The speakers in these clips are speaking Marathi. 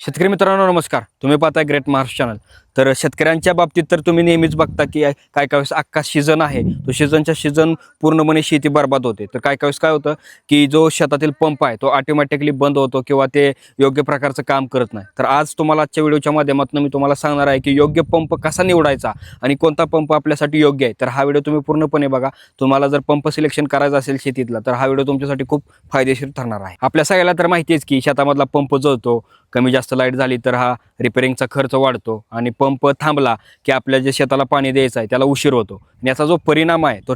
शेतकरी मित्रांनो नमस्कार. तुम्ही पाहताय ग्रेट महाराष्ट्र चॅनल तर शेतकऱ्यांच्या बाबतीत तर तुम्ही नेहमीच बघता की काय काय वेळेस अख्खा सीझन आहे. तो सीझनच्या सीझन पूर्णपणे शेती बर्बाद होते. तर काय काय वेळेस काय होतं की जो शेतातील पंप आहे तो ऑटोमॅटिकली बंद होतो किंवा ते योग्य प्रकारचं काम करत नाही. तर आज तुम्हाला आजच्या व्हिडिओच्या माध्यमातून मी तुम्हाला सांगणार आहे की योग्य पंप कसा निवडायचा आणि कोणता पंप आपल्यासाठी योग्य आहे. तर हा व्हिडिओ तुम्ही पूर्णपणे बघा. तुम्हाला जर पंप सिलेक्शन करायचा असेल शेतीतला तर हा व्हिडिओ तुमच्यासाठी खूप फायदेशीर ठरणार आहे. आपल्या सगळ्याला तर माहिती आहेच की शेतामधला पंप जळतो कमी जास्त लाइट झाली तर हा रिपेरिंगचा खर्च वाढतो आणि पंप पंप थांबला की आपल्या जे शेताला पाणी द्यायचं आहे त्याला उशीर होतो. आणि याचा जो परिणाम आहे तो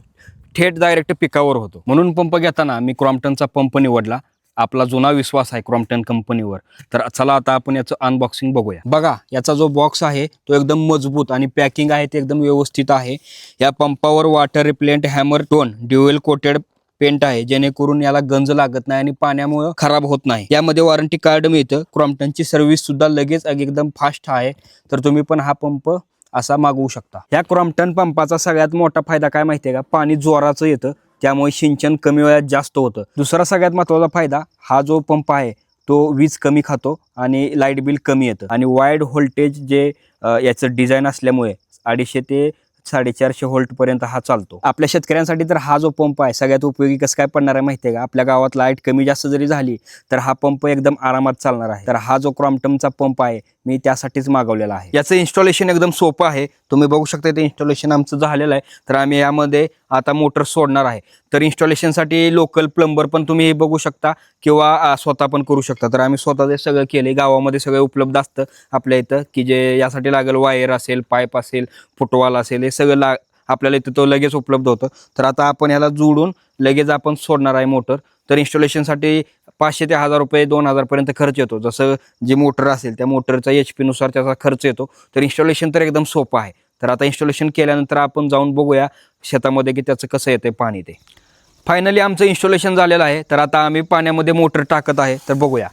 थेट डायरेक्ट पिकावर होतो. म्हणून पंप घेताना मी क्रॉम्प्टनचा पंप निवडला. आपला जुना विश्वास आहे क्रॉम्प्टन कंपनीवर. तर चला आता आपण याचं अनबॉक्सिंग बघूया. बघा याचा जो बॉक्स आहे तो एकदम मजबूत आणि पॅकिंग आहे ते एकदम व्यवस्थित आहे. या पंपावर water repellent hammer tone dual coated paint आहे जेणेकरून याला गंज लागत नाही आणि पाण्यामुळे खराब होत नाही. यामध्ये वॉरंटी कार्ड मिळतं. क्रॉम्प्टनची सर्व्हिस सुद्धा लगेच एकदम फास्ट आहे. तर तुम्ही पण हा पंप असा मागवू शकता. या क्रॉम्प्टन पंपाचा सगळ्यात मोठा फायदा काय माहितीये का? पाणी जोराचं येतं. त्यामुळे सिंचन कमी वेळात जास्त होतं. दुसरा सगळ्यात महत्त्वाचा फायदा हा जो पंप आहे तो वीज कमी खातो आणि लाइट बिल कमी येतं. आणि वाईड व्होल्टेज जे याचं डिझाईन असल्यामुळे अडीचशे ते साडेचारशे होल्ट पर्यंत हा चालतो. आपल्या शेतकऱ्यांसाठी तर हा जो पंप आहे सगळ्यात उपयोगी कसं काय पडणार आहे माहितीये का? आपल्या गावात लाइट कमी जास्त जरी झाली तर हा पंप एकदम आरामात चालणार आहे. तर हा जो क्रॉम्पटमचा पंप आहे मी त्यासाठीच मागवलेला आहे. याचं इन्स्टॉलेशन एकदम सोपं आहे. तुम्ही बघू शकता ते इन्स्टॉलेशन आमचं झालेलं आहे. तर आम्ही यामध्ये आता मोटर सोडणार आहे. तर इन्स्टॉलेशनसाठी लोकल प्लंबर पण तुम्ही बघू शकता किंवा स्वतः पण करू शकता. तर आम्ही स्वतः ते सगळं केले गावामध्ये सगळं उपलब्ध असतं आपल्या इथं की जे यासाठी लागेल वायर असेल पाईप असेल फुटवाल असेल हे सगळं ला आपल्याला इथं तो लगेच उपलब्ध होतं. तर आता आपण याला जोडून लगेच आपण सोडणार आहे मोटर. तर इन्स्टॉलेशनसाठी पाचशे ते हजार रुपये दोन हजारपर्यंत खर्च येतो. जसं जे मोटर असेल त्या मोटरचा एच पीनुसार त्याचा खर्च येतो. तर इन्स्टॉलेशन तर एकदम सोपं आहे. तर आता इन्स्टॉलेशन केल्यानंतर आपण जाऊन बघूया शेतामध्ये की त्याचं कसं येतं पाणी ते. फायनली आमचं इन्स्टॉलेशन झालेलं आहे. तर आता आम्ही पाण्यामध्ये मोटर टाकत आहे. तर बघूया.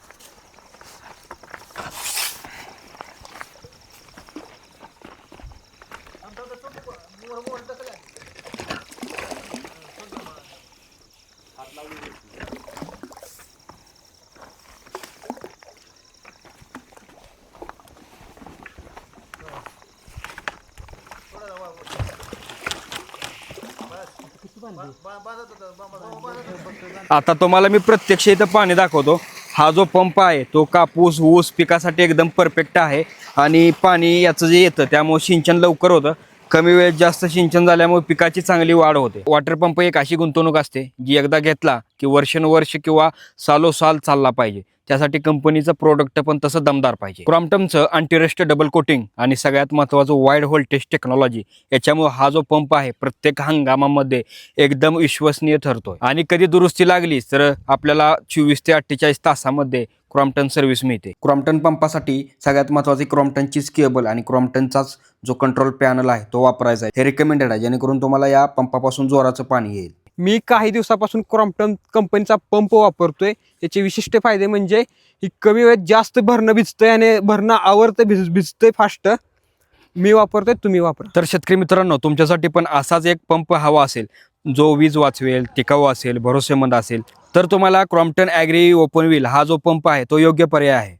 आता तुम्हाला मी प्रत्यक्ष इथं पाणी दाखवतो. हा जो पंप आहे तो कापूस ऊस पिकासाठी एकदम परफेक्ट आहे. आणि पाणी याचं जे येतं त्यामुळे सिंचन लवकर होतं. कमी वेळेत जास्त सिंचन झाल्यामुळे पिकाची चांगली वाढ होते. वॉटर पंप एक अशी गुंतवणूक असते जी एकदा घेतला की वर्षानुवर्ष किंवा सालोसाल चालला पाहिजे. त्यासाठी कंपनीचं प्रोडक्ट पण तसं दमदार पाहिजे. क्रॉम्प्टनचं अँटीरेस्ट डबल कोटिंग आणि सगळ्यात महत्त्वाचं वाईड व्होल्टेज टेक्नॉलॉजी याच्यामुळे हा जो पंप आहे प्रत्येक हंगामामध्ये एकदम विश्वसनीय ठरतोय. आणि कधी दुरुस्ती लागलीच तर आपल्याला चोवीस ते अठ्ठेचाळीस तासामध्ये क्रॉम्प्टन सर्व्हिस मिळते. क्रॉम्प्टन पंपासाठी सगळ्यात महत्त्वाची क्रॉम्प्टनचीच केबल आणि क्रॉम्प्टनचाच जो कंट्रोल पॅनल आहे तो वापरायचा आहे. हे रिकमेंडेड आहे जेणेकरून तुम्हाला या पंपापासून जोराचं पाणी येईल. मी काही दिवसापासून क्रॉम्प्टन कंपनीचा पंप वापरतोय. याचे विशिष्ट फायदे म्हणजे ही कमी वेळेत जास्त भरणं भिजतंय आणि भरणं आवरतं भिज भिजतंय फास्ट मी वापरतोय तुम्ही वापरा. तर शेतकरी मित्रांनो तुमच्यासाठी पण असाच एक पंप हवा असेल. जो वीज वाचवेल टिकाऊ असेल भरोसेमंद असेल. तर तुम्हाला क्रॉम्प्टन ॲग्री ओपन व्हील हा जो पंप आहे तो योग्य पर्याय आहे.